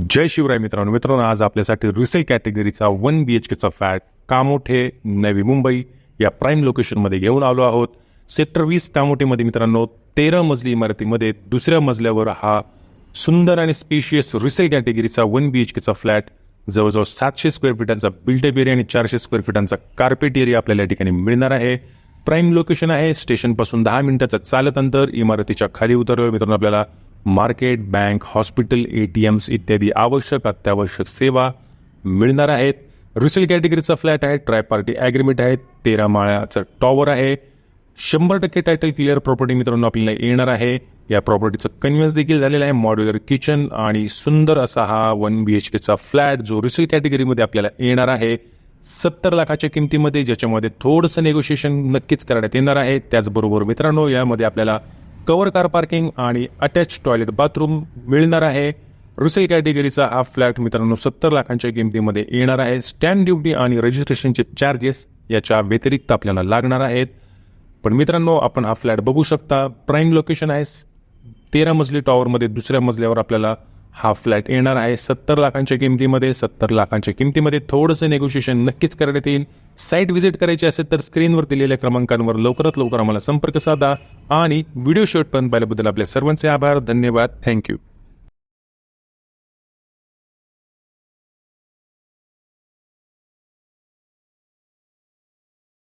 जय शिवराय मित्रांनो. मित्रांनो आज आपल्यासाठी रिसेल कॅटेगरीचा वन बी एच केचा फ्लॅट कामोठे नवी मुंबई या प्राईम लोकेशनमध्ये घेऊन आलो आहोत. सेक्टर वीस कामोठेमध्ये मित्रांनो तेरा मजली इमारतीमध्ये दुसऱ्या मजल्यावर हा सुंदर आणि स्पेशियस रिसेल कॅटेगरीचा वन बी एच केचा फ्लॅट जवळजवळ सातशे स्क्वेअर फीटांचा बिल्टअप एरिया आणि चारशे स्क्वेअर फिटांचा कार्पेट एरिया आपल्याला या ठिकाणी मिळणार आहे. प्राईम लोकेशन आहे. स्टेशनपासून दहा मिनिटाचं चालत अंतर. इमारतीच्या खाली उतरल्यावर मित्रांनो आपल्याला. Market bank hospital A T Ms इत्यादी आवश्यक अत्यावश्यक सेवा मिळणार आहेत. रिसेल कॅटेगरीचा फ्लॅट आहे ट्राय पार्टी ॲग्रीमेंट आहे तेरा माळ्याचं टॉवर आहे. शंभर टक्के टायटल क्लिअर प्रॉपर्टी मित्रांनो आपल्याला येणार आहे. या प्रॉपर्टीचं कन्व्हिन्स देखील झालेलं आहे. मॉड्युलर किचन आणि सुंदर असा हा वन बी एच केचा फ्लॅट जो रिसेल कॅटेगरीमध्ये आपल्याला येणार आहे. सत्तर लाखाच्या किमतीमध्ये ज्याच्यामध्ये थोडंसं नेगोशिएशन नक्कीच करण्यात येणार आहे. त्याचबरोबर मित्रांनो यामध्ये आपल्याला कवर कार पार्किंग आणि अटॅच टॉयलेट बाथरूम मिळणार आहे. रुसेल कॅटेगरीचा हा फ्लॅट मित्रांनो सत्तर लाखांच्या किमतीमध्ये येणार आहे. स्टॅम्प ड्युटी आणि रजिस्ट्रेशनचे चार्जेस याच्या व्यतिरिक्त आपल्याला लागणार आहेत. पण मित्रांनो आपण हा फ्लॅट बघू शकता. प्राईम लोकेशन आहे. तेरा मजली टॉवरमध्ये दुसऱ्या मजल्यावर आपल्याला हा फ्लॅट येणार आहे. सत्तर लाखांच्या किमतीमध्ये सत्तर लाखांच्या किमतीमध्ये थोडंसं नेगोशिएशन नक्कीच करण्यात येईल. साईट व्हिजिट करायची असेल तर स्क्रीनवर दिलेल्या क्रमांकांवर लवकरात लवकर आम्हाला संपर्क साधा. आणि व्हिडिओ शेवटपर्यंत पाहिल्याबद्दल आपल्या सर्वांचे आभार धन्यवाद थँक्यू.